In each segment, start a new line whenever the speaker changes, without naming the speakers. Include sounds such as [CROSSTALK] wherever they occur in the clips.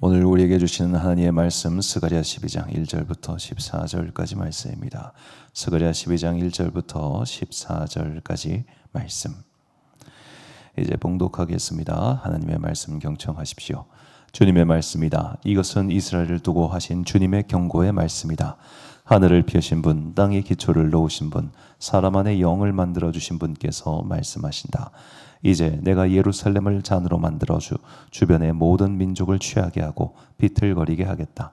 오늘 우리에게 주시는 하나님의 말씀 스가랴 12장 1절부터 14절까지 말씀입니다. 스가랴 12장 1절부터 14절까지 말씀. 이제 봉독하겠습니다. 하나님의 말씀 경청하십시오. 주님의 말씀이다. 이것은 이스라엘을 두고 하신 주님의 경고의 말씀이다. 하늘을 펴신 분, 땅의 기초를 놓으신 분, 사람 안에 영을 만들어 주신 분께서 말씀하신다. 이제 내가 예루살렘을 잔으로 만들어 주 주변의 모든 민족을 취하게 하고 비틀거리게 하겠다.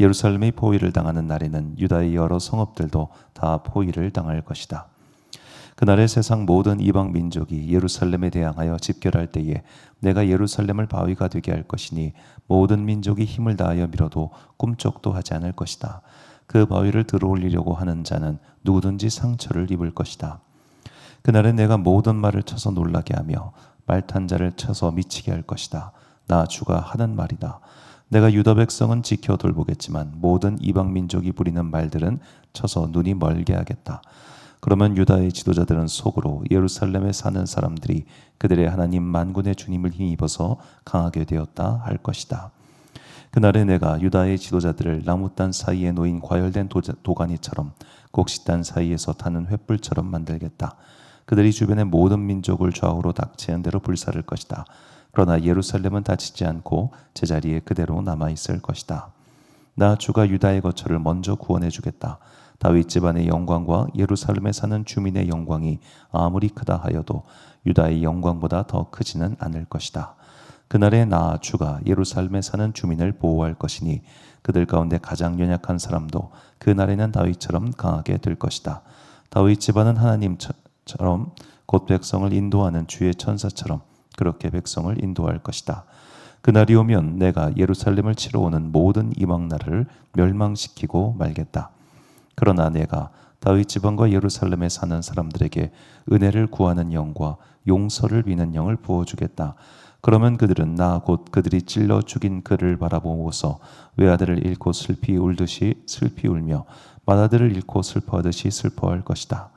예루살렘이 포위를 당하는 날에는 유다의 여러 성읍들도 다 포위를 당할 것이다. 그날의 세상 모든 이방 민족이 예루살렘에 대항하여 집결할 때에 내가 예루살렘을 바위가 되게 할 것이니 모든 민족이 힘을 다하여 밀어도 꿈쩍도 하지 않을 것이다. 그 바위를 들어올리려고 하는 자는 누구든지 상처를 입을 것이다. 그날은 내가 모든 말을 쳐서 놀라게 하며 말탄 자를 쳐서 미치게 할 것이다. 나 주가 하는 말이다. 내가 유다 백성은 지켜 돌보겠지만 모든 이방 민족이 부리는 말들은 쳐서 눈이 멀게 하겠다. 그러면 유다의 지도자들은 속으로 예루살렘에 사는 사람들이 그들의 하나님 만군의 주님을 힘입어서 강하게 되었다 할 것이다. 그날에 내가 유다의 지도자들을 나무단 사이에 놓인 과열된 도가니처럼 곡식단 사이에서 타는 횃불처럼 만들겠다. 그들이 주변의 모든 민족을 좌우로 닥치는 대로 불사를 것이다. 그러나 예루살렘은 다치지 않고 제자리에 그대로 남아 있을 것이다. 나 주가 유다의 거처를 먼저 구원해 주겠다. 다윗 집안의 영광과 예루살렘에 사는 주민의 영광이 아무리 크다 하여도 유다의 영광보다 더 크지는 않을 것이다. 그날에 나 주가 예루살렘에 사는 주민을 보호할 것이니 그들 가운데 가장 연약한 사람도 그날에는 다윗처럼 강하게 될 것이다. 다윗 집안은 하나님 처럼 곧 백성을 인도하는 주의 천사처럼 그렇게 백성을 인도할 것이다. 그날이 오면 내가 예루살렘을 치러 오는 모든 이방 나라를 멸망시키고 말겠다. 그러나 내가 다윗 지방과 예루살렘에 사는 사람들에게 은혜를 구하는 영과 용서를 비는 영을 부어 주겠다. 그러면 그들은 나 곧 그들이 찔러 죽인 그를 바라보고서 외아들을 잃고 슬피 울듯이 슬피 울며 맏아들을 잃고 슬퍼하듯이 슬퍼할 것이다.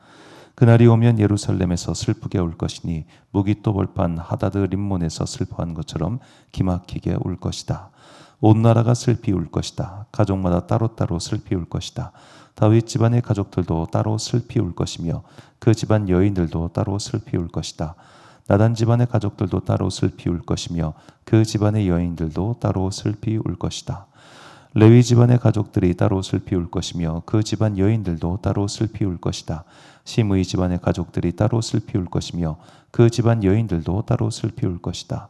그날이 오면 예루살렘에서 슬프게 울 것이니 무기 또 벌판 하다드 림몬에서 슬퍼한 것처럼 기막히게 울 것이다. 온 나라가 슬피 울 것이다. 가족마다 따로따로 슬피 울 것이다. 다윗 집안의 가족들도 따로 슬피 울 것이며 그 집안 여인들도 따로 슬피 울 것이다. 나단 집안의 가족들도 따로 슬피 울 것이며 그 집안의 여인들도 따로 슬피 울 것이다. 레위 집안의 가족들이 따로 슬피 울 것이며 그 집안 여인들도 따로 슬피 울 것이다. 심의 집안의 가족들이 따로 슬피 울 것이며 그 집안 여인들도 따로 슬피 울 것이다.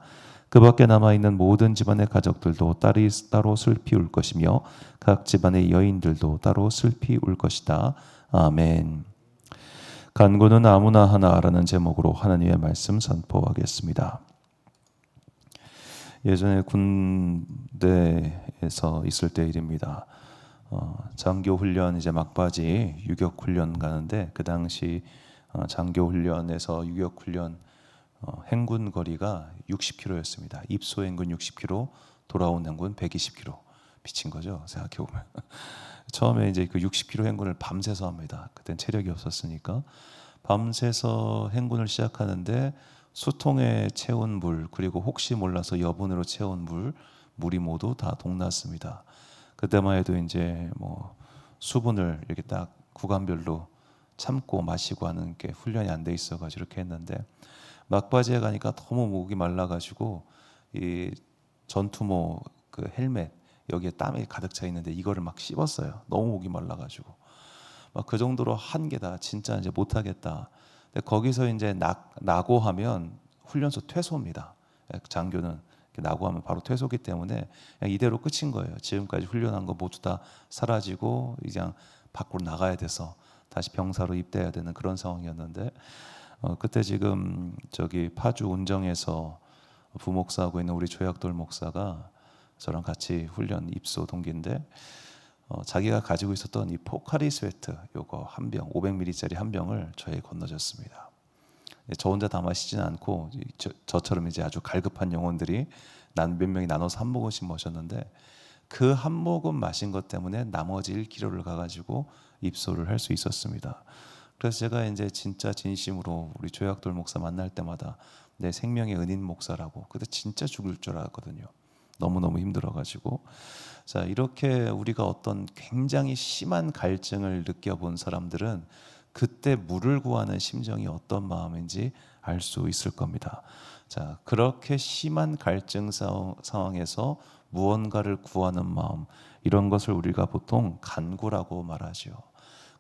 그 밖에 남아있는 모든 집안의 가족들도 딸이 따로 슬피 울 것이며 각 집안의 여인들도 따로 슬피 울 것이다. 아멘. 간구는 아무나 하나라는 제목으로 하나님의 말씀 선포하겠습니다. 예전에 군대에서 있을 때 일입니다. 어, 장교 훈련 이제 막바지 유격 훈련 가는데 그 당시 어, 장교 훈련에서 유격 훈련 어, 행군 거리가 60km였습니다. 입소 행군 60km, 돌아온 행군 120km. 미친 거죠. 생각해 보면. [LAUGHS] 처음에 이제 그 60km 행군을 밤새서 합니다. 그땐 체력이 없었으니까 밤새서 행군을 시작하는데 수통에 채운 물 그리고 혹시 몰라서 여분으로 채운 물 물이 모두 다 동났습니다. 그때만 해도 이제 뭐 수분을 이렇게 딱 구간별로 참고 마시고 하는 게 훈련이 안 돼 있어가지고 이렇게 했는데 막바지에 가니까 너무 목이 말라가지고 이 전투모 그 헬멧 여기에 땀이 가득 차 있는데 이거를 막 씹었어요. 너무 목이 말라가지고 막 그 정도로 한 게 다 진짜 이제 못하겠다. 거기서 이제 나, 나고하면 훈련소 퇴소입니다. 장교는 나고하면 바로 퇴소기 때문에 이대로 끝인 거예요. 지금까지 훈련한 거 모두 다 사라지고 그냥 밖으로 나가야 돼서 다시 병사로 입대해야 되는 그런 상황이었는데 어, 그때 지금 저기 파주 운정에서 부목사하고 있는 우리 조약돌 목사가 저랑 같이 훈련 입소 동기인데 어, 자기가 가지고 있었던 이 포카리 스웨트 요거 한 병, 500ml짜리 한 병을 저에게 건너줬습니다. 저 혼자 다 마시진 않고 저, 처럼 이제 아주 갈급한 영혼들이 난 몇 명이 나눠서 한 모금씩 마셨는데 그 한 모금 마신 것 때문에 나머지 1kg를 가가지고 입소를 할 수 있었습니다. 그래서 제가 이제 진짜 진심으로 우리 조약돌 목사 만날 때마다 내 생명의 은인 목사라고 그때 진짜 죽을 줄 알았거든요. 너무너무 힘들어가지고 자 이렇게 우리가 어떤 굉장히 심한 갈증을 느껴본 사람들은 그때 물을 구하는 심정이 어떤 마음인지 알 수 있을 겁니다. 자 그렇게 심한 갈증 상황에서 무언가를 구하는 마음 이런 것을 우리가 보통 간구라고 말하죠.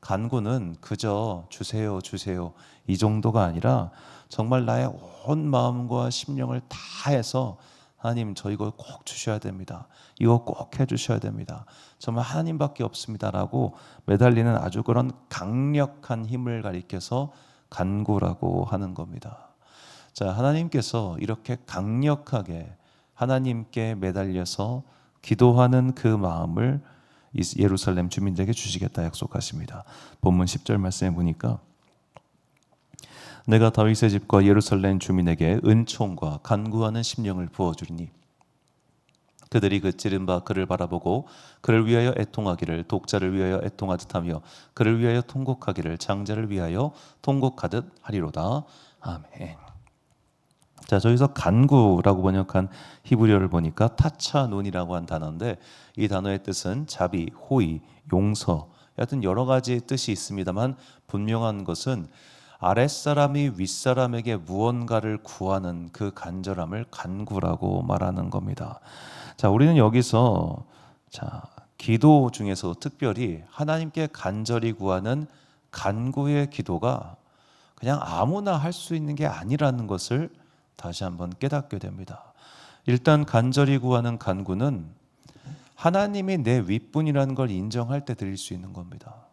간구는 그저 주세요 주세요 이 정도가 아니라 정말 나의 온 마음과 심령을 다해서 하나님 저 이거 꼭 주셔야 됩니다. 이거 꼭 해주셔야 됩니다. 정말 하나님밖에 없습니다라고 매달리는 아주 그런 강력한 힘을 가리켜서 간구라고 하는 겁니다. 자 하나님께서 이렇게 강력하게 하나님께 매달려서 기도하는 그 마음을 예루살렘 주민들에게 주시겠다 약속하십니다. 본문 10절 말씀에 보니까 내가 다윗의 집과 예루살렘 주민에게 은총과 간구하는 심령을 부어주리니 그들이 그 찌른 바 그를 바라보고 그를 위하여 애통하기를 독자를 위하여 애통하듯 하며 그를 위하여 통곡하기를 장자를 위하여 통곡하듯 하리로다. 아멘. 자, 저기서 간구라고 번역한 히브리어를 보니까 타차논이라고 한 단어인데 이 단어의 뜻은 자비, 호의, 용서, 여하튼 여러 가지 뜻이 있습니다만 분명한 것은 아랫사람이 윗사람에게 무언가를 구하는 그 간절함을 간구라고 말하는 겁니다. 자, 우리는 여기서 자, 기도 중에서 특별히 하나님께 간절히 구하는 간구의 기도가 그냥 아무나 할 수 있는 게 아니라는 것을 다시 한번 깨닫게 됩니다. 일단 간절히 구하는 간구는 하나님이 내 윗분이라는 걸 인정할 때 드릴 수 있는 겁니다.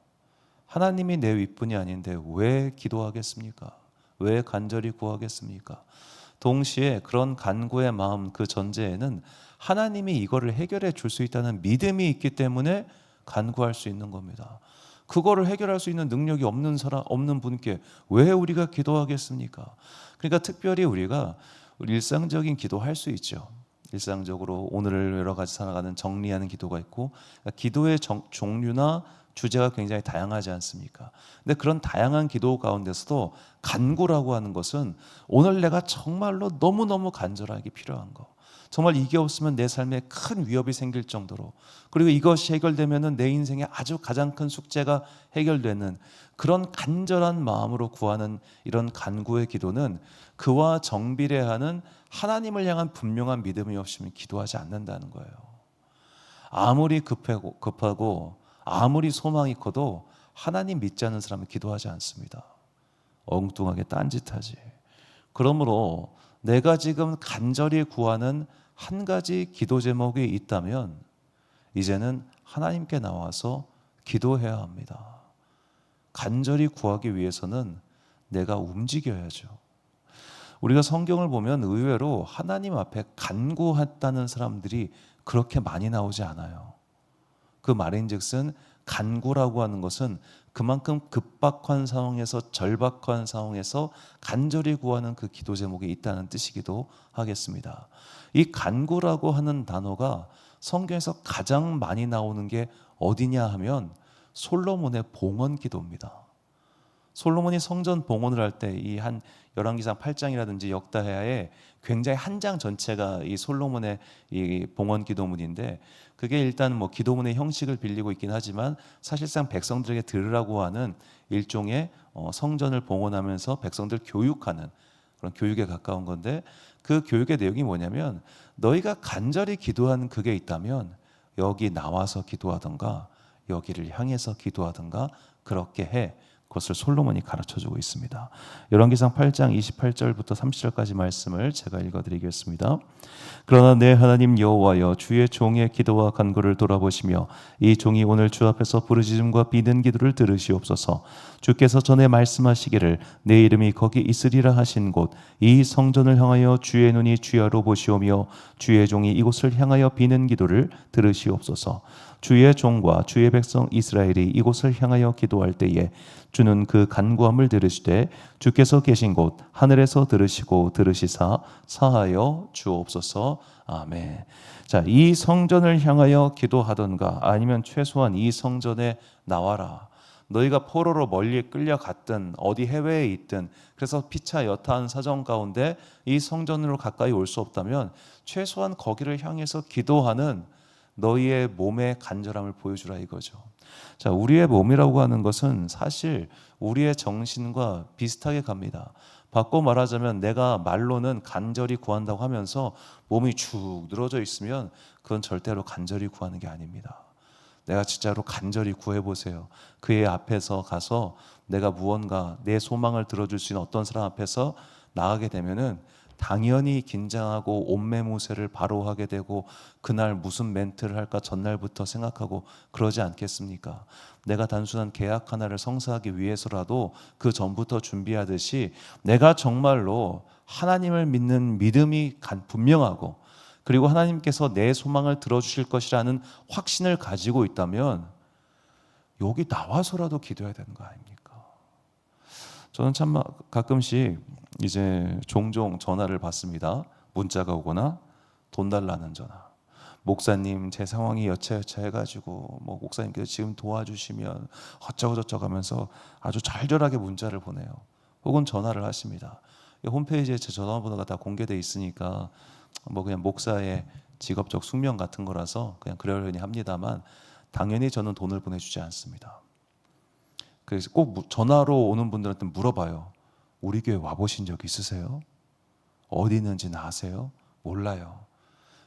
하나님이 내 윗분이 아닌데 왜 기도하겠습니까? 왜 간절히 구하겠습니까? 동시에 그런 간구의 마음 그 전제에는 하나님이 이거를 해결해 줄 수 있다는 믿음이 있기 때문에 간구할 수 있는 겁니다. 그거를 해결할 수 있는 능력이 없는 사람 없는 분께 왜 우리가 기도하겠습니까? 그러니까 특별히 우리가 일상적인 기도할 수 있죠. 일상적으로 오늘을 여러 가지 살아가는 정리하는 기도가 있고 그러니까 기도의 정, 종류나 주제가 굉장히 다양하지 않습니까? 근데 그런 다양한 기도 가운데서도 간구라고 하는 것은 오늘 내가 정말로 너무너무 간절하게 필요한 거. 정말 이게 없으면 내 삶에 큰 위협이 생길 정도로 그리고 이것이 해결되면은 내 인생에 아주 가장 큰 숙제가 해결되는 그런 간절한 마음으로 구하는 이런 간구의 기도는 그와 정비례하는 하나님을 향한 분명한 믿음이 없으면 기도하지 않는다는 거예요. 아무리 급하고, 급하고 아무리 소망이 커도 하나님 믿지 않는 사람은 기도하지 않습니다. 엉뚱하게 딴짓하지. 그러므로 내가 지금 간절히 구하는 한 가지 기도 제목이 있다면 이제는 하나님께 나와서 기도해야 합니다. 간절히 구하기 위해서는 내가 움직여야죠. 우리가 성경을 보면 의외로 하나님 앞에 간구했다는 사람들이 그렇게 많이 나오지 않아요. 그 말인즉슨 간구라고 하는 것은 그만큼 급박한 상황에서 절박한 상황에서 간절히 구하는 그 기도 제목이 있다는 뜻이기도 하겠습니다. 이 간구라고 하는 단어가 성경에서 가장 많이 나오는 게 어디냐 하면 솔로몬의 봉헌 기도입니다. 솔로몬이 성전 봉헌을 할 때 이 한 열왕기상 8장이라든지 역다해에 굉장히 한 장 전체가 이 솔로몬의 이 봉헌 기도문인데 그게 일단 뭐 기도문의 형식을 빌리고 있긴 하지만 사실상 백성들에게 들으라고 하는 일종의 어 성전을 봉헌하면서 백성들 교육하는 그런 교육에 가까운 건데 그 교육의 내용이 뭐냐면 너희가 간절히 기도하는 그게 있다면 여기 나와서 기도하던가 여기를 향해서 기도하던가 그렇게 해. 그것을 솔로몬이 가르쳐 주고 있습니다. 열왕기상 8장 28절부터 30절까지 말씀을 제가 읽어 드리겠습니다. 그러나 내 하나님 여호와여 주의 종의 기도와 간구를 돌아보시며 이 종이 오늘 주 앞에서 부르짖음과 비는 기도를 들으시옵소서. 주께서 전에 말씀하시기를 내 이름이 거기 있으리라 하신 곳 이 성전을 향하여 주의 눈이 주야로 보시오며 주의 종이 이곳을 향하여 비는 기도를 들으시옵소서. 주의 종과 주의 백성 이스라엘이 이곳을 향하여 기도할 때에 주는 그 간구함을 들으시되 주께서 계신 곳 하늘에서 들으시고 들으시사 사하여 주옵소서 아멘. 자, 이 성전을 향하여 기도하던가 아니면 최소한 이 성전에 나와라. 너희가 포로로 멀리 끌려갔든 어디 해외에 있든 그래서 피차 여타한 사정 가운데 이 성전으로 가까이 올 수 없다면 최소한 거기를 향해서 기도하는 너희의 몸의 간절함을 보여주라 이거죠. 자, 우리의 몸이라고 하는 것은 사실 우리의 정신과 비슷하게 갑니다. 바꿔 말하자면 내가 말로는 간절히 구한다고 하면서 몸이 축 늘어져 있으면 그건 절대로 간절히 구하는 게 아닙니다. 내가 진짜로 간절히 구해 보세요. 그의 앞에서 가서 내가 무언가 내 소망을 들어줄 수 있는 어떤 사람 앞에서 나가게 되면은 당연히 긴장하고 옷매무새를 바로 하게 되고 그날 무슨 멘트를 할까 전날부터 생각하고 그러지 않겠습니까? 내가 단순한 계약 하나를 성사하기 위해서라도 그 전부터 준비하듯이 내가 정말로 하나님을 믿는 믿음이 분명하고 그리고 하나님께서 내 소망을 들어주실 것이라는 확신을 가지고 있다면 여기 나와서라도 기도해야 되는 거 아닙니까? 저는 참 가끔씩 이제 종종 전화를 받습니다. 문자가 오거나 돈 달라는 전화. 목사님 제 상황이 여차여차 해가지고 뭐 목사님께서 지금 도와주시면 어쩌고 저쩌고 하면서 아주 절절하게 문자를 보내요. 혹은 전화를 하십니다. 홈페이지에 제 전화번호가 다 공개돼 있으니까 뭐 그냥 목사의 직업적 숙명 같은 거라서 그냥 그러려니 합니다만 당연히 저는 돈을 보내주지 않습니다. 그래서 꼭 전화로 오는 분들한테 물어봐요. 우리 교회 와보신 적 있으세요? 어디 있는지는 아세요? 몰라요.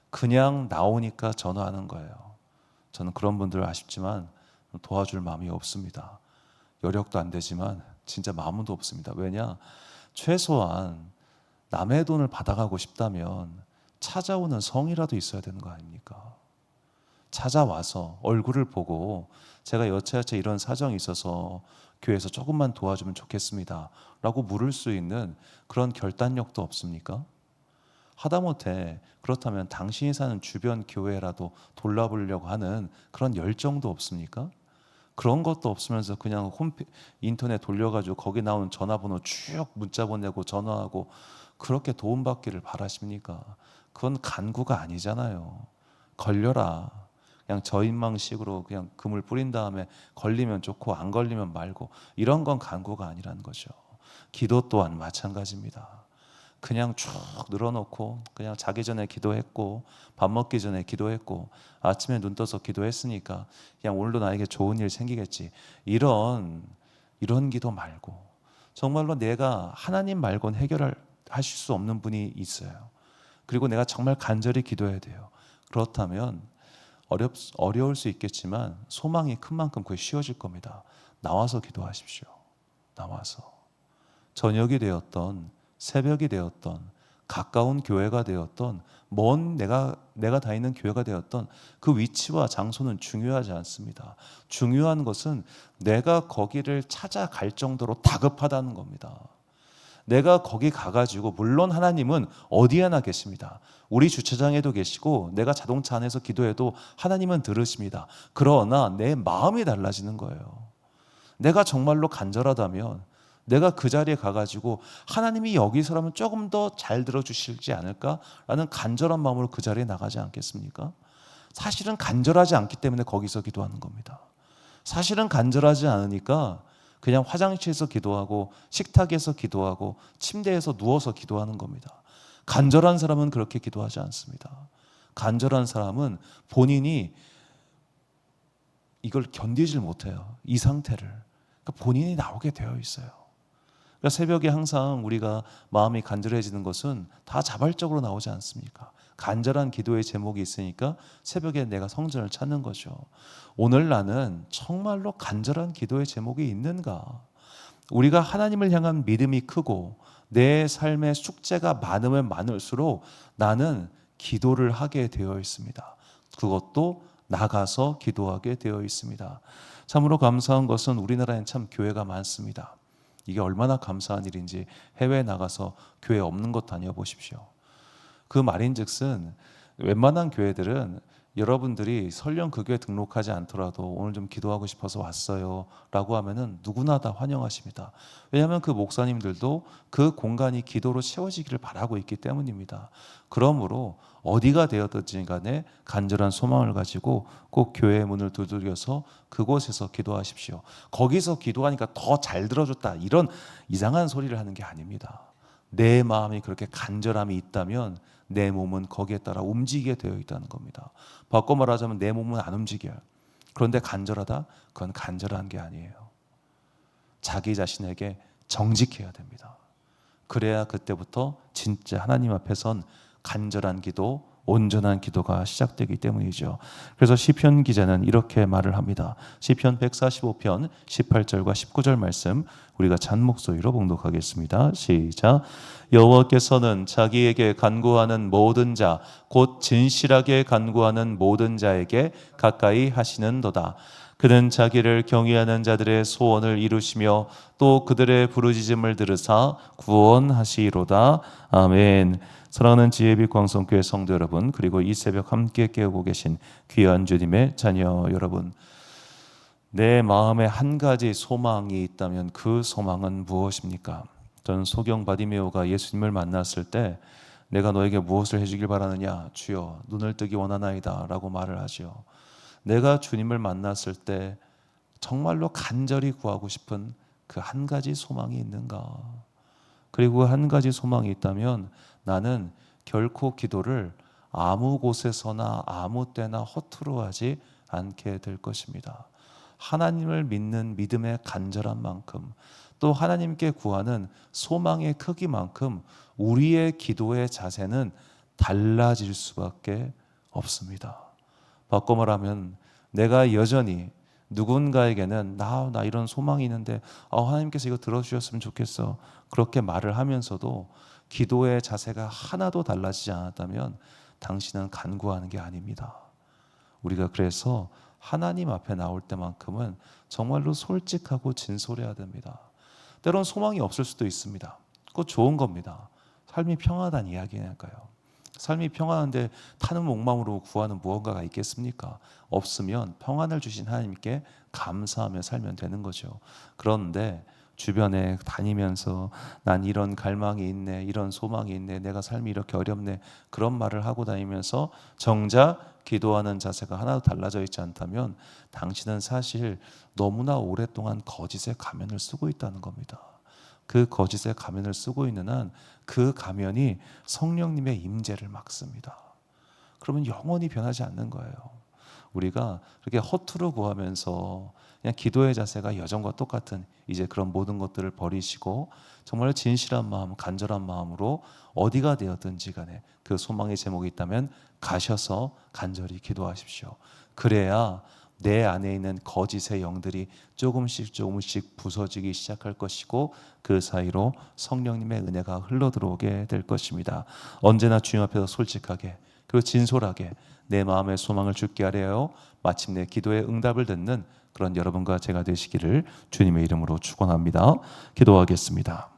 그냥 나오니까 전화하는 거예요. 저는 그런 분들 아쉽지만 도와줄 마음이 없습니다. 여력도 안 되지만 진짜 마음도 없습니다. 왜냐? 최소한 남의 돈을 받아가고 싶다면 찾아오는 성이라도 있어야 되는 거 아닙니까? 찾아와서 얼굴을 보고 제가 여차여차 이런 사정이 있어서 교회에서 조금만 도와주면 좋겠습니다. 라고 물을 수 있는 그런 결단력도 없습니까? 하다못해 그렇다면 당신이 사는 주변 교회라도 돌아보려고 하는 그런 열정도 없습니까? 그런 것도 없으면서 그냥 홈페 인터넷 돌려가지고 거기 나오는 전화번호 쭉 문자 보내고 전화하고 그렇게 도움받기를 바라십니까? 그건 간구가 아니잖아요. 걸려라. 그냥 저인망식으로 그냥 금을 뿌린 다음에 걸리면 좋고 안 걸리면 말고 이런 건 간구가 아니라는 거죠. 기도 또한 마찬가지입니다. 그냥 쭉 늘어놓고 그냥 자기 전에 기도했고 밥 먹기 전에 기도했고 아침에 눈 떠서 기도했으니까 그냥 오늘도 나에게 좋은 일 생기겠지 이런 이런 기도 말고 정말로 내가 하나님 말고는 해결할 하실 수 없는 분이 있어요. 그리고 내가 정말 간절히 기도해야 돼요. 그렇다면 어렵, 어려울 수 있겠지만 소망이 큰 만큼 그게 쉬워질 겁니다. 나와서 기도하십시오. 나와서. 저녁이 되었던 새벽이 되었던 가까운 교회가 되었던 먼 내가 내가 다니는 교회가 되었던 그 위치와 장소는 중요하지 않습니다. 중요한 것은 내가 거기를 찾아갈 정도로 다급하다는 겁니다. 내가 거기 가가지고 물론 하나님은 어디에나 계십니다. 우리 주차장에도 계시고 내가 자동차 안에서 기도해도 하나님은 들으십니다. 그러나 내 마음이 달라지는 거예요. 내가 정말로 간절하다면 내가 그 자리에 가가지고 하나님이 여기서라면 조금 더 잘 들어주실지 않을까라는 간절한 마음으로 그 자리에 나가지 않겠습니까? 사실은 간절하지 않기 때문에 거기서 기도하는 겁니다. 사실은 간절하지 않으니까 그냥 화장실에서 기도하고 식탁에서 기도하고 침대에서 누워서 기도하는 겁니다. 간절한 사람은 그렇게 기도하지 않습니다. 간절한 사람은 본인이 이걸 견디질 못해요. 이 상태를. 그러니까 본인이 나오게 되어 있어요. 그러니까 새벽에 항상 우리가 마음이 간절해지는 것은 다 자발적으로 나오지 않습니까? 간절한 기도의 제목이 있으니까 새벽에 내가 성전을 찾는 거죠. 오늘 나는 정말로 간절한 기도의 제목이 있는가? 우리가 하나님을 향한 믿음이 크고 내 삶의 숙제가 많으면 많을수록 나는 기도를 하게 되어 있습니다. 그것도 나가서 기도하게 되어 있습니다. 참으로 감사한 것은 우리나라엔 참 교회가 많습니다. 이게 얼마나 감사한 일인지 해외에 나가서 교회 없는 것 다녀보십시오. 그 말인즉슨 웬만한 교회들은 여러분들이 설령 그 교회 등록하지 않더라도 오늘 좀 기도하고 싶어서 왔어요라고 하면은 누구나 다 환영하십니다. 왜냐하면 그 목사님들도 그 공간이 기도로 채워지기를 바라고 있기 때문입니다. 그러므로 어디가 되었든지 간에 간절한 소망을 가지고 꼭 교회의 문을 두드려서 그곳에서 기도하십시오. 거기서 기도하니까 더 잘 들어줬다 이런 이상한 소리를 하는 게 아닙니다. 내 마음이 그렇게 간절함이 있다면 내 몸은 거기에 따라 움직이게 되어 있다는 겁니다. 바꿔 말하자면 내 몸은 안 움직여요. 그런데 간절하다? 그건 간절한 게 아니에요. 자기 자신에게 정직해야 됩니다. 그래야 그때부터 진짜 하나님 앞에선 간절한 기도, 온전한 기도가 시작되기 때문이죠. 그래서 시편 기자는 이렇게 말을 합니다. 시편 145편 18절과 19절 말씀 우리가 잔 목소리로 봉독하겠습니다. 시작. 여호와께서는 자기에게 간구하는 모든 자, 곧 진실하게 간구하는 모든 자에게 가까이 하시는도다. 그는 자기를 경외하는 자들의 소원을 이루시며 또 그들의 부르짖음을 들으사 구원하시로다. 아멘. 사랑하는 지혜빛 광성교회 성도 여러분, 그리고 이 새벽 함께 깨우고 계신 귀한 주님의 자녀 여러분. 내 마음에 한 가지 소망이 있다면 그 소망은 무엇입니까? 전 소경 바디메오가 예수님을 만났을 때 내가 너에게 무엇을 해주길 바라느냐 주여 눈을 뜨기 원하나이다 라고 말을 하죠. 내가 주님을 만났을 때 정말로 간절히 구하고 싶은 그 한 가지 소망이 있는가? 그리고 한 가지 소망이 있다면 나는 결코 기도를 아무 곳에서나 아무 때나 허투루 하지 않게 될 것입니다. 하나님을 믿는 믿음의 간절한 만큼 또 하나님께 구하는 소망의 크기만큼 우리의 기도의 자세는 달라질 수밖에 없습니다. 바꿔 말하면 내가 여전히 누군가에게는 나, 나 이런 소망이 있는데 어, 하나님께서 이거 들어주셨으면 좋겠어. 그렇게 말을 하면서도 기도의 자세가 하나도 달라지지 않았다면 당신은 간구하는 게 아닙니다. 우리가 그래서 하나님 앞에 나올 때만큼은 정말로 솔직하고 진솔해야 됩니다. 때론 소망이 없을 수도 있습니다. 그거 좋은 겁니다. 삶이 평안하다는 이야기니까요. 삶이 평안한데 타는 목마음으로 구하는 무언가가 있겠습니까? 없으면 평안을 주신 하나님께 감사하며 살면 되는 거죠. 그런데 주변에 다니면서 난 이런 갈망이 있네, 이런 소망이 있네, 내가 삶이 이렇게 어렵네, 그런 말을 하고 다니면서 정작 기도하는 자세가 하나도 달라져 있지 않다면 당신은 사실 너무나 오랫동안 거짓의 가면을 쓰고 있다는 겁니다. 그 거짓의 가면을 쓰고 있는 한 그 가면이 성령님의 임재를 막습니다. 그러면 영원히 변하지 않는 거예요. 우리가 그렇게 허투루 구하면서 그냥 기도의 자세가 여전과 똑같은 이제 그런 모든 것들을 버리시고 정말 진실한 마음, 간절한 마음으로 어디가 되었든지 간에 그 소망의 제목이 있다면 가셔서 간절히 기도하십시오. 그래야 내 안에 있는 거짓의 영들이 조금씩 조금씩 부서지기 시작할 것이고 그 사이로 성령님의 은혜가 흘러 들어오게 될 것입니다. 언제나 주님 앞에서 솔직하게 그리고 진솔하게 내 마음의 소망을 주께 하려 마침내 기도의 응답을 듣는 그런 여러분과 제가 되시기를 주님의 이름으로 축원합니다. 기도하겠습니다.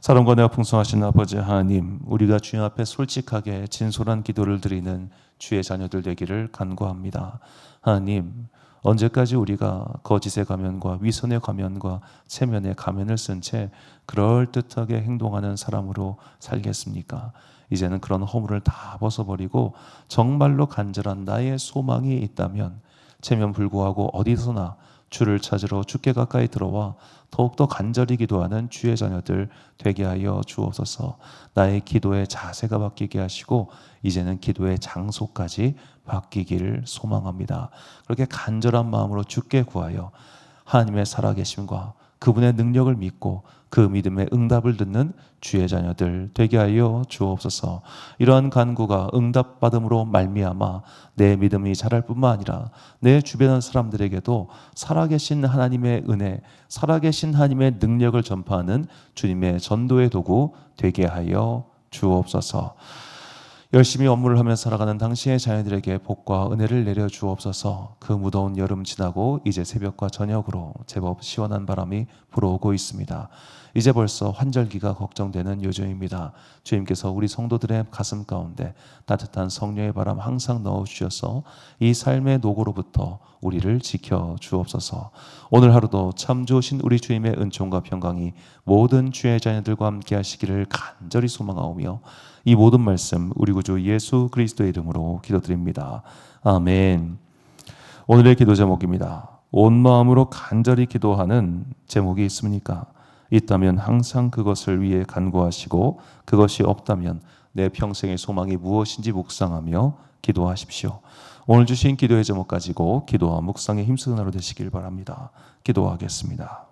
사랑과 내가 풍성하신 아버지 하나님, 우리가 주님 앞에 솔직하게 진솔한 기도를 드리는 주의 자녀들 되기를 간구합니다. 하나님, 언제까지 우리가 거짓의 가면과 위선의 가면과 체면의 가면을 쓴 채 그럴듯하게 행동하는 사람으로 살겠습니까? 이제는 그런 허물을 다 벗어버리고 정말로 간절한 나의 소망이 있다면 체면 불구하고 어디서나 주를 찾으러 주께 가까이 들어와 더욱더 간절히 기도하는 주의 자녀들 되게 하여 주옵소서. 나의 기도의 자세가 바뀌게 하시고 이제는 기도의 장소까지 바뀌기를 소망합니다. 그렇게 간절한 마음으로 주께 구하여 하나님의 살아계심과 그분의 능력을 믿고 그 믿음의 응답을 듣는 주의 자녀들 되게 하여 주옵소서. 이러한 간구가 응답받음으로 말미암아 내 믿음이 자랄 뿐만 아니라 내 주변 사람들에게도 살아계신 하나님의 은혜, 살아계신 하나님의 능력을 전파하는 주님의 전도의 도구 되게 하여 주옵소서. 열심히 업무를 하며 살아가는 당신의 자녀들에게 복과 은혜를 내려 주옵소서. 그 무더운 여름 지나고 이제 새벽과 저녁으로 제법 시원한 바람이 불어오고 있습니다. 이제 벌써 환절기가 걱정되는 요즘입니다. 주님께서 우리 성도들의 가슴 가운데 따뜻한 성령의 바람 항상 넣어 주셔서 이 삶의 노고로부터 우리를 지켜 주옵소서. 오늘 하루도 참 좋으신 우리 주님의 은총과 평강이 모든 주의 자녀들과 함께 하시기를 간절히 소망하오며 이 모든 말씀 우리 구주 예수 그리스도의 이름으로 기도드립니다. 아멘. 오늘의 기도 제목입니다. 온 마음으로 간절히 기도하는 제목이 있습니까? 있다면 항상 그것을 위해 간구하시고 그것이 없다면 내 평생의 소망이 무엇인지 묵상하며 기도하십시오. 오늘 주신 기도의 제목 가지고 기도와 묵상의 힘쓰는 하루 되시길 바랍니다. 기도하겠습니다.